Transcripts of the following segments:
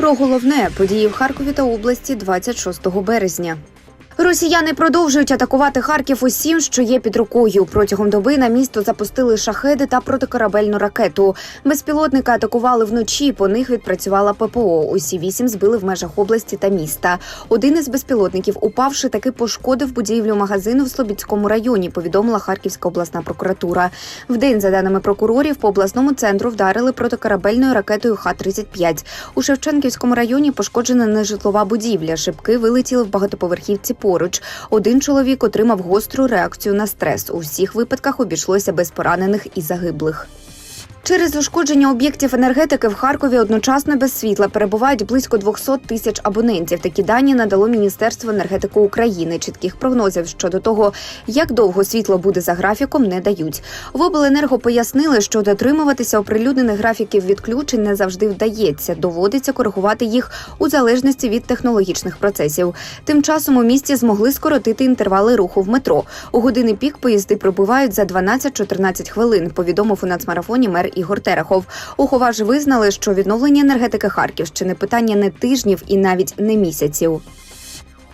Про головне події в Харкові та області 26 березня. Росіяни продовжують атакувати Харків усім, що є під рукою. Протягом доби на місто запустили шахеди та протикорабельну ракету. Безпілотники атакували вночі. По них відпрацювала ППО. Усі вісім збили в межах області та міста. Один із безпілотників, упавши, таки пошкодив будівлю магазину в Слобідському районі. Повідомила Харківська обласна прокуратура. В день, за даними прокурорів, по обласному центру вдарили протикорабельною ракетою Х-35. У Шевченківському районі пошкоджена нежитлова будівля. Шибки вилетіли в багатоповерхівці поруч. Один чоловік отримав гостру реакцію на стрес. У всіх випадках обійшлося без поранених і загиблих. Через ушкодження об'єктів енергетики в Харкові одночасно без світла перебувають близько 200 тисяч абонентів. Такі дані надало Міністерство енергетики України. Чітких прогнозів щодо того, як довго світло буде за графіком, не дають. В обленерго пояснили, що дотримуватися оприлюднених графіків відключень не завжди вдається. Доводиться коригувати їх у залежності від технологічних процесів. Тим часом у місті змогли скоротити інтервали руху в метро. У години пік поїзди прибувають за 12-14 хвилин. Повідомив у нацмарафоні мер Ігор Терехов. Ухова ж визнали, що відновлення енергетики Харківщини питання не тижнів і навіть не місяців.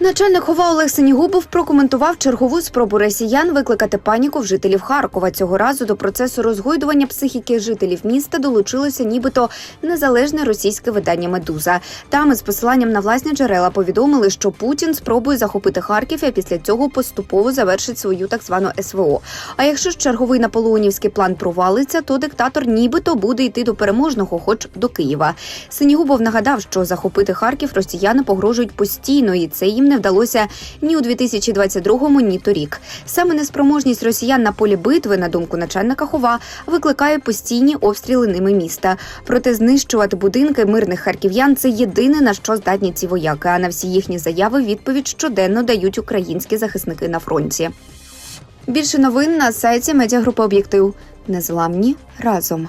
Начальник хова Олег Синігубов прокоментував чергову спробу росіян викликати паніку в жителів Харкова. Цього разу до процесу розгойдування психіки жителів міста долучилося нібито незалежне російське видання Медуза. Там із посиланням на власні джерела повідомили, що Путін спробує захопити Харків, а після цього поступово завершить свою так звану СВО. А якщо ж черговий наполеонівський план провалиться, то диктатор нібито буде йти до переможного, хоч до Києва. Синігубов нагадав, що захопити Харків росіяни погрожують постійно, і це їм не вдалося ні у 2022-му, ні торік. Саме неспроможність росіян на полі битви, на думку начальника хова, викликає постійні обстріли ними міста. Проте знищувати будинки мирних харків'ян це єдине на що здатні ці вояки. А на всі їхні заяви відповідь щоденно дають українські захисники на фронті. Більше новин на сайті медіагрупи Об'єктив. Незламні разом.